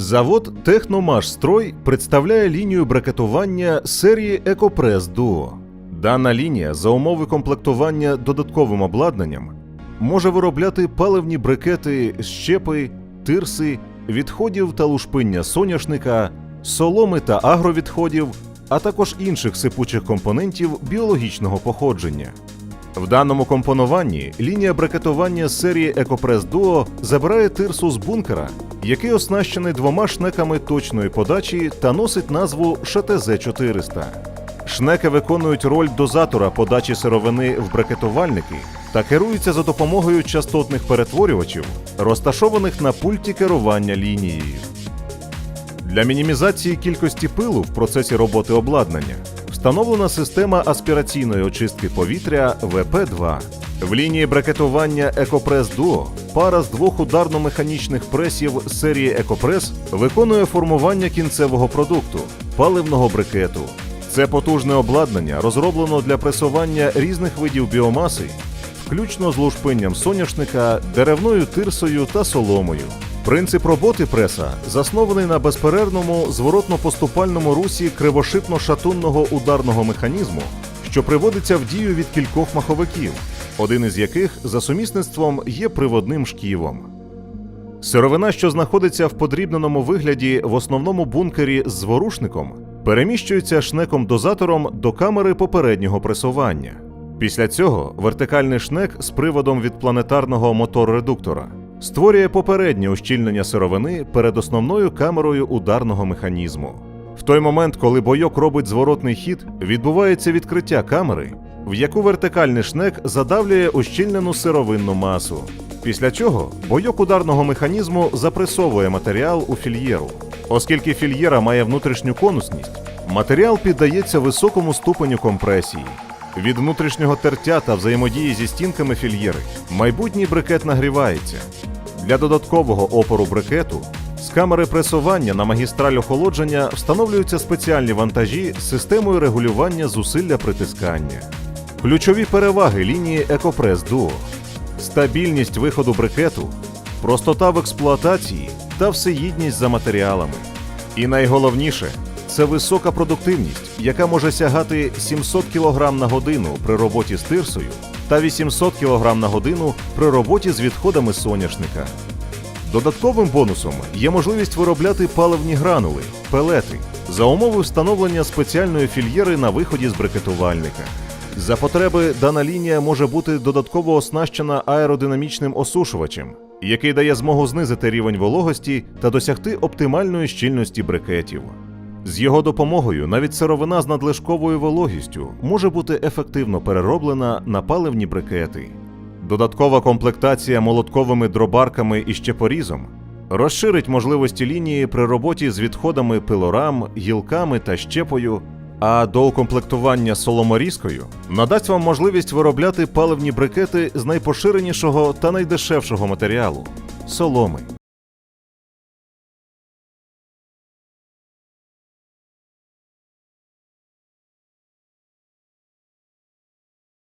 Завод Техномашстрой представляє лінію бракетування серії Екопрес Duo. Дана лінія за умови комплектування додатковим обладнанням може виробляти паливні брикети, щепи, тирси, відходів та лушпиння соняшника, соломи та агровідходів, а також інших сипучих компонентів біологічного походження. В даному компонуванні лінія бракетування серії Екопрес Duo забирає тирсу з бункера, який оснащений двома шнеками точної подачі та носить назву ШТЗ 400. Шнеки виконують роль дозатора подачі сировини в бракетувальники та керуються за допомогою частотних перетворювачів, розташованих на пульті керування лінією. Для мінімізації кількості пилу в процесі роботи обладнання встановлена система аспіраційної очистки повітря ВП-2. В лінії бракетування Екопрес Duo пара з двох ударно-механічних пресів серії Екопрес виконує формування кінцевого продукту паливного брикету. Це потужне обладнання розроблено для пресування різних видів біомаси, включно з лушпинням соняшника, деревною тирсою та соломою. Принцип роботи преса заснований на безперервному зворотно-поступальному русі кривошипно-шатунного ударного механізму, що приводиться в дію від кількох маховиків, один із яких за сумісництвом є приводним шківом. Сировина, що знаходиться в подрібненому вигляді в основному бункері з зворушником, переміщується шнеком-дозатором до камери попереднього пресування. Після цього вертикальний шнек з приводом від планетарного мотор-редуктора створює попереднє ущільнення сировини перед основною камерою ударного механізму. В той момент, коли бойок робить зворотний хід, відбувається відкриття камери, в яку вертикальний шнек задавлює ущільнену сировинну масу. Після чого бойок ударного механізму запресовує матеріал у фільєру. Оскільки фільєра має внутрішню конусність, матеріал піддається високому ступеню компресії. Від внутрішнього тертя та взаємодії зі стінками фільєри майбутній брикет нагрівається. Для додаткового опору брикету з камери пресування на магістраль охолодження встановлюються спеціальні вантажі з системою регулювання зусилля притискання. Ключові переваги лінії Екопрес Duo – стабільність виходу брикету, простота в експлуатації та всеїдність за матеріалами. І найголовніше це висока продуктивність, яка може сягати 700 кг на годину при роботі з тирсою та 800 кг на годину при роботі з відходами соняшника. Додатковим бонусом є можливість виробляти паливні гранули, пелети за умови встановлення спеціальної фільєри на виході з брикетувальника. За потреби дана лінія може бути додатково оснащена аеродинамічним осушувачем, який дає змогу знизити рівень вологості та досягти оптимальної щільності брикетів. З його допомогою навіть сировина з надлишковою вологістю може бути ефективно перероблена на паливні брикети. Додаткова комплектація молотковими дробарками і щепорізом розширить можливості лінії при роботі з відходами пилорам, гілками та щепою, а до укомплектування соломорізкою надасть вам можливість виробляти паливні брикети з найпоширенішого та найдешевшого матеріалу соломи.